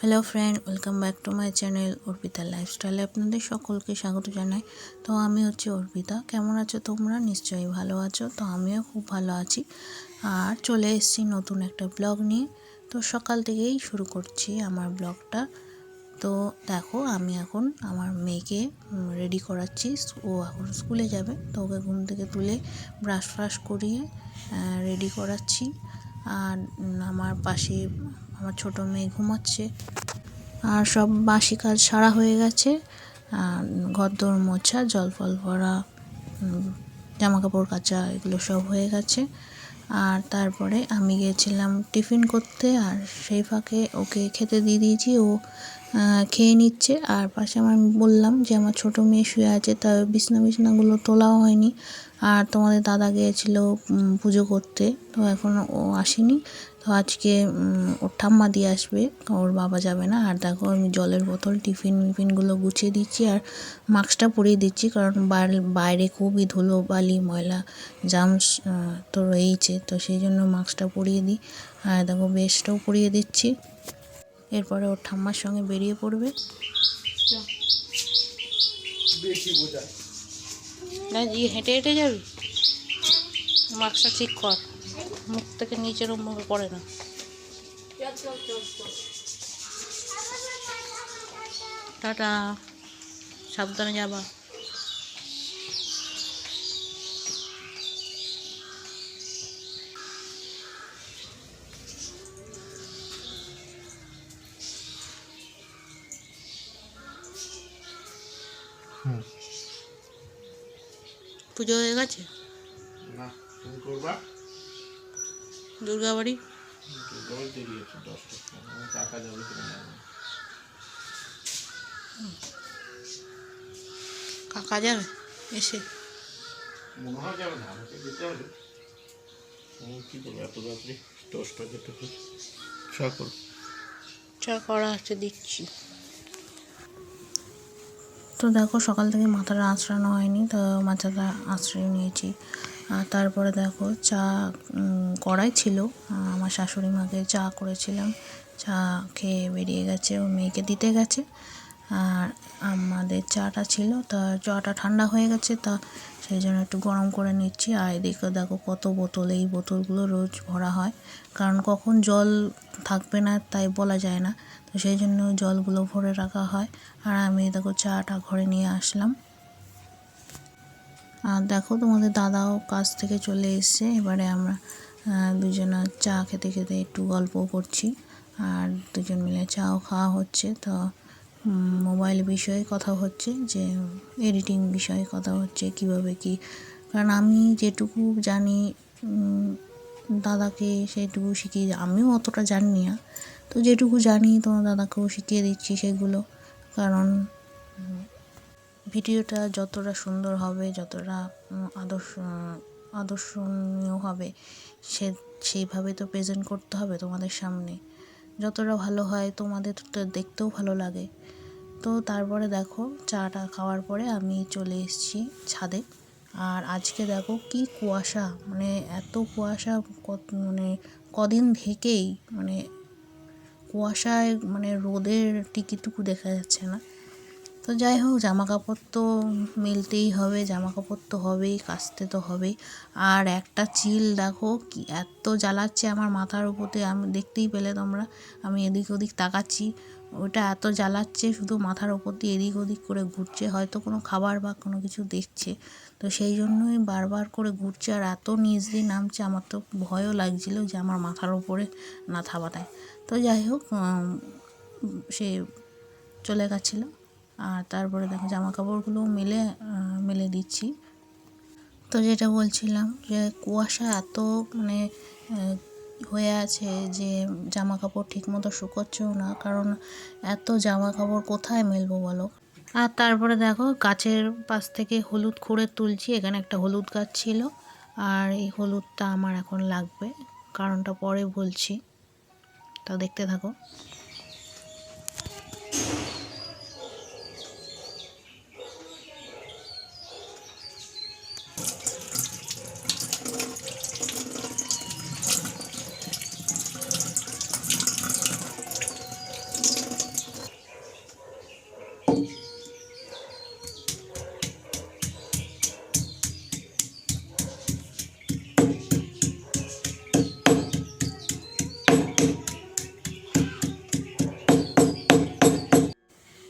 Hello friend welcome back to my channel Arpita লাইফস্টাইলে আপনাদের সকলকে স্বাগত জানাই। তো আমি হচ্ছে অর্পিতা, কেমন আছো তোমরা? নিশ্চয়ই ভালো আছো, তো আমিও খুব ভালো আছি। আর চলে এসেছি নতুন একটা ব্লগ নিয়ে। তো সকাল থেকেই শুরু করছি আমার ব্লগটা। তো দেখো, আমি এখন আমার মেয়েকে রেডি করাচ্ছি, ও এখন স্কুলে যাবে, তো ওকে ঘুম থেকে তুলে ব্রাশ ফ্রাশ করিয়ে রেডি করাচ্ছি। আর আমার পাশে আমার ছোট মেয়ে ঘুমাচ্ছে। আর সব বাসি কাজ সারা হয়ে গেছে। আর ঘরদোর মোছা, জল ফল ভরা জামা কাপড় কাচা, এগুলো সব হয়ে গেছে। আর তারপরে আমি গিয়েছিলাম টিফিন করতে, আর সেই ফাঁকে ওকে খেতে দিয়ে দিয়েছি, ও খেয়ে নিচ্ছে। আর পাশে আমার বললাম যে, আমার ছোট মেয়ে শুয়ে আছে, তা বিছনা বিছনাগুলো তোলাও হয়নি। আর তোমাদের দাদা গিয়েছিল পুজো করতে, তো এখন ও আসেনি। তো আজকে ওর ঠাম্মা দিয়ে আসবে ওর বাবা যাবে না। আর দেখো আমি জলের বোতল টিফিন মিফিনগুলো গুছিয়ে দিচ্ছি আর মাস্কটা পরিয়ে দিচ্ছি কারণ বাইরে বাইরে খুবই ধুলো বালি ময়লা জামস তো রয়েইছে। তো সেই জন্য মাস্কটা পরিয়ে দিই। আর দেখো বেস্টটাও পরিয়ে দিচ্ছি। এরপরে ওর ঠাম্মার সঙ্গে বেরিয়ে পড়বে। হেঁটে হেঁটে যাবি? মাস্কটা ঠিক কর। মুখ থেকে নিচের মুখে পড়ে না। টাটা সাবধানে যাবা। পুজো হয়ে গেছে? না তুমি করবা? দুর্গাবাড়ি কাকা যাবে এসে? করো আছে তো দেখো, সকাল থেকে মাথাটা আঁচড়ানো হয়নি, তো মাথাটা আঁচড়িয়ে নিয়েছি। আর তারপরে দেখো চা কড়াই ছিল। আমার শাশুড়ি মাকে চা করেছিলাম। চা খেয়ে বেরিয়ে গেছে ও মেয়েকে দিতে গেছে। আর আমাদের চাটা ছিল, তা চাটা ঠান্ডা হয়ে গেছে, তা সেই জন্য একটু গরম করে নিচ্ছি। আর এদিকে দেখো কত বোতল, এই বোতলগুলো রোজ ভরা হয়। কারণ কখন জল থাকবে না, তাই বলা যায় না। তো সেই জন্য জলগুলো ভরে রাখা হয়। আর আমি দেখো চাটা ঘরে নিয়ে আসলাম। আর দেখো তোমাদের দাদাও কাজ থেকে চলে এসছে। এবারে আমরা দুজনা চা খেতে খেতে একটু গল্প করছি। আর দুজন মিলে চাও খাওয়া হচ্ছে। তো মোবাইল বিষয়ে কথা হচ্ছে যে, এডিটিং বিষয়ে কথা হচ্ছে কীভাবে কি। কারণ আমি যেটুকু জানি দাদাকে সেটুকু শিখিয়ে আমিও অতটা জানি না। তো যেটুকু জানি তোমার দাদাকেও শিখিয়ে দিচ্ছি সেগুলো। কারণ ভিডিওটা যতটা সুন্দর হবে, যতটা আদর্শ, আদর্শনীয় হবে, সে, সেইভাবে তো প্রেজেন্ট করতে হবে তোমাদের সামনে। যতটা ভালো হয় তোমাদের তো দেখতেও ভালো লাগে। তো তারপরে দেখো, চাটা খাওয়ার পরে আমি চলে এসেছি ছাদে। আর আজকে দেখো কি কুয়াশা মানে এত কুয়াশা মানে কদিন থেকেই মানে কুয়াশায় মানে রোদের টিকিটুকু দেখা যাচ্ছে না। তো যাই হোক জামা কাপড় তো মেলতেই হবে জামা কাপড় তো হবেই, কাচতে তো হবেই। আর একটা চিল দেখো, কি এত জ্বালাচ্ছে আমার মাথার উপরে আমি দেখতেই পেলে তোমরা। আমি এদিক ওদিক তাকাচ্ছি, ওটা এত জ্বালাচ্ছে শুধু মাথার ওপর দিয়ে এদিক ওদিক করে ঘুরছে, হয়তো কোনো খাবার বা কোনো কিছু দেখছে। তো সেই জন্যই বারবার করে ঘুরছে, আর এত নিজ দিয়ে নামছে, আমার তো ভয়ও লাগছিল যে আমার মাথার ওপরে না থাবাটায় তো যাই হোক সে চলে গেছিল। আর তারপরে দেখো জামা কাপড়গুলো মেলে মেলে দিচ্ছি। তো যেটা বলছিলাম যে কুয়াশা এত মানে হয়ে আছে যে জামা কাপড় ঠিকমতো শুকোচ্ছেও না, কারণ এত জামা কাপড় কোথায় মেলবো বলো? আর তারপরে দেখো গাছের পাশ থেকে হলুদ খুঁড়ে তুলছি, এখানে একটা হলুদ গাছ ছিল, আর এই হলুদটা আমার এখন লাগবে, কারণটা পরে বলছি। তা দেখতে থাকো।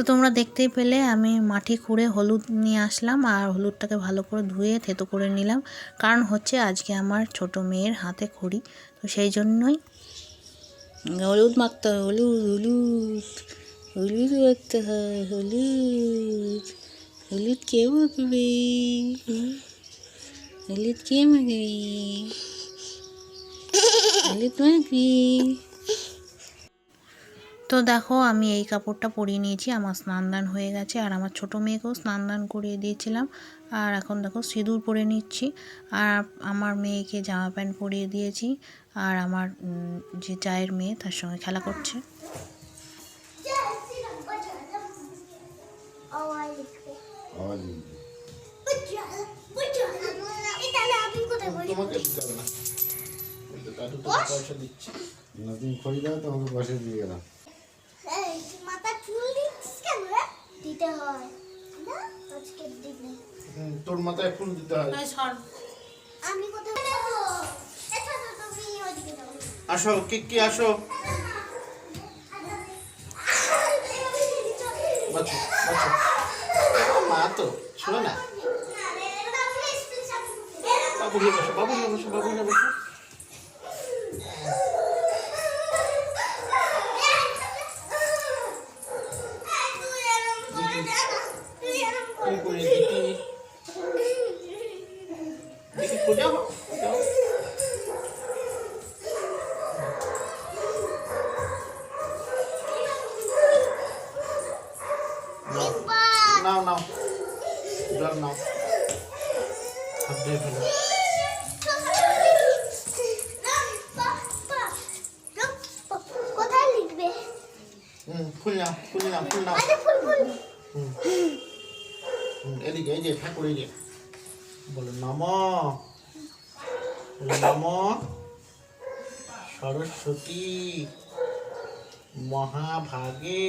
তো তোমরা দেখতেই পেলে আমি মাটি খুঁড়ে হলুদ নিয়ে আসলাম আর হলুদটাকে ভালো করে ধুয়ে থেতো করে নিলাম। কারণ হচ্ছে আজকে আমার ছোট মেয়ের হাতে খড়ি। তো সেই জন্যই হলুদ মাখতে হয়, হলুদ হলুদ হলুদ মাখতে হয়, হলুদ হলুদ কে মাখবে? হলুদ কে মাখবে? হলুদ মাখবি? তো দেখো আমি এই কাপড়টা পরিয়ে নিয়েছি আমার স্নান দান হয়ে গেছে আর আমার ছোটো মেয়েকেও স্নান দান করিয়ে দিয়েছিলাম আর এখন দেখো সিঁদুর পরে নিচ্ছি আর আমার মেয়েকে জামা প্যান্ট পরিয়ে দিয়েছি আর আমার যে চায়ের মেয়ে তার সঙ্গে খেলা করছে তোমাকে পয়সা দিচ্ছি না তুমি তোমাকে বসে দিয়ে গেলাম মাথা চুল দিচ্ছিস কেন রে দিতে হয়। না আজকের দিনে হুম, তোর মাথায় ফুল দিতে হয়। আমি কোথায় যাব? এটা তো তুমি ওদিকে আসো কে কে আসো? বাচ্চা বাচ্চা। মা তো ছিল না। বাবু নিয়ে বসো বাবু নিয়ে বসো বাবু নিয়ে বসো কি করে দেখি কোথাও নাও নাও জল নাও হাত ধুয়ে ফেলো ফুল নাও ফুল নাও ফুল নাও ফুল ফুল হুম, এদিকে এই যে ঠাকুর এই যে বলো নম নম সরস্বতী মহাভাগে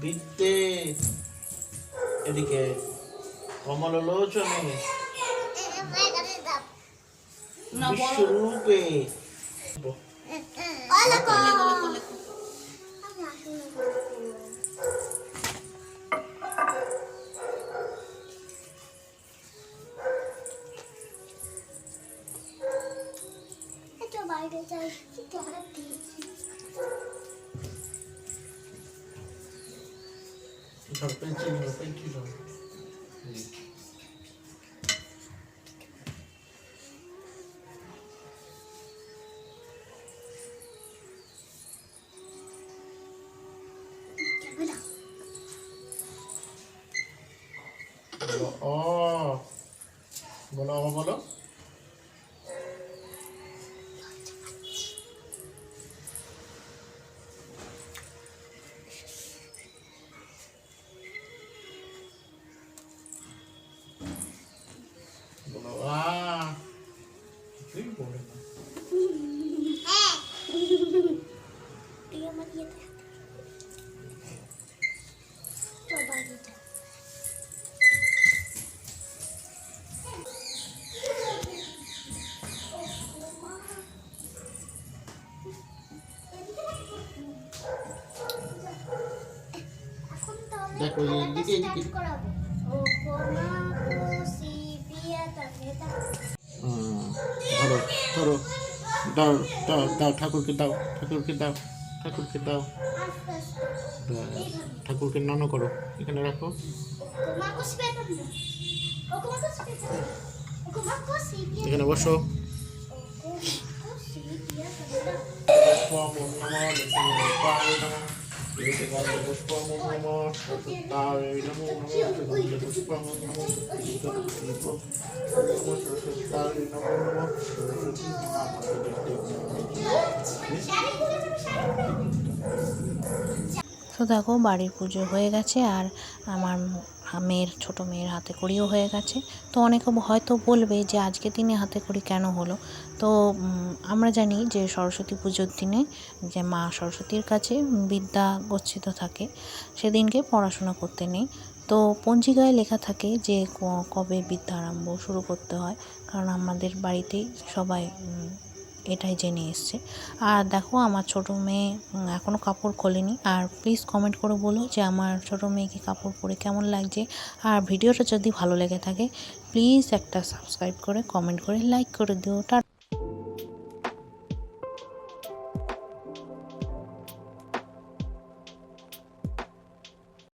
বিদ্যে এদিকে কমললোচনে বিশ্বরূপে বাইরে যাই তাকে তা হুম, ধরো ধরো দাও দাও দাও ঠাকুরকে দাও ঠাকুরকে দাও ঠাকুরকে দাও। ঠাকুরকে নন করো এখানে রাখো. এখানে বসো। dia তো দেখো বাড়ির পুজো হয়ে গেছে আর আমার মেয়ের, ছোট মেয়ের হাতে কড়িও হয়ে গেছে। তো অনেকে হয়তো বলবে যে আজকে দিনে হাতে কড়ি কেন হলো? তো আমরা জানি যে সরস্বতী পুজোর দিনে যে মা সরস্বতীর কাছে বিদ্যা গচ্ছিত থাকে, সেদিনকে পড়াশোনা করতে নেই। তো পঞ্জিকায় লেখা থাকে যে কবে বিদ্যা আরম্ভ শুরু করতে হয়, কারণ আমাদের বাড়িতেই সবাই এটাই জেনে এসছে। আর দেখো আমার ছোটো মেয়ে এখনও কাপড় খোলেনি। আর প্লিজ কমেন্ট করে বলো যে আমার ছোটো মেয়েকে কাপড় পরে কেমন লাগছে। আর ভিডিওটা যদি ভালো লেগে থাকে প্লিজ একটা সাবস্ক্রাইব করে কমেন্ট করে লাইক করে দিও। টা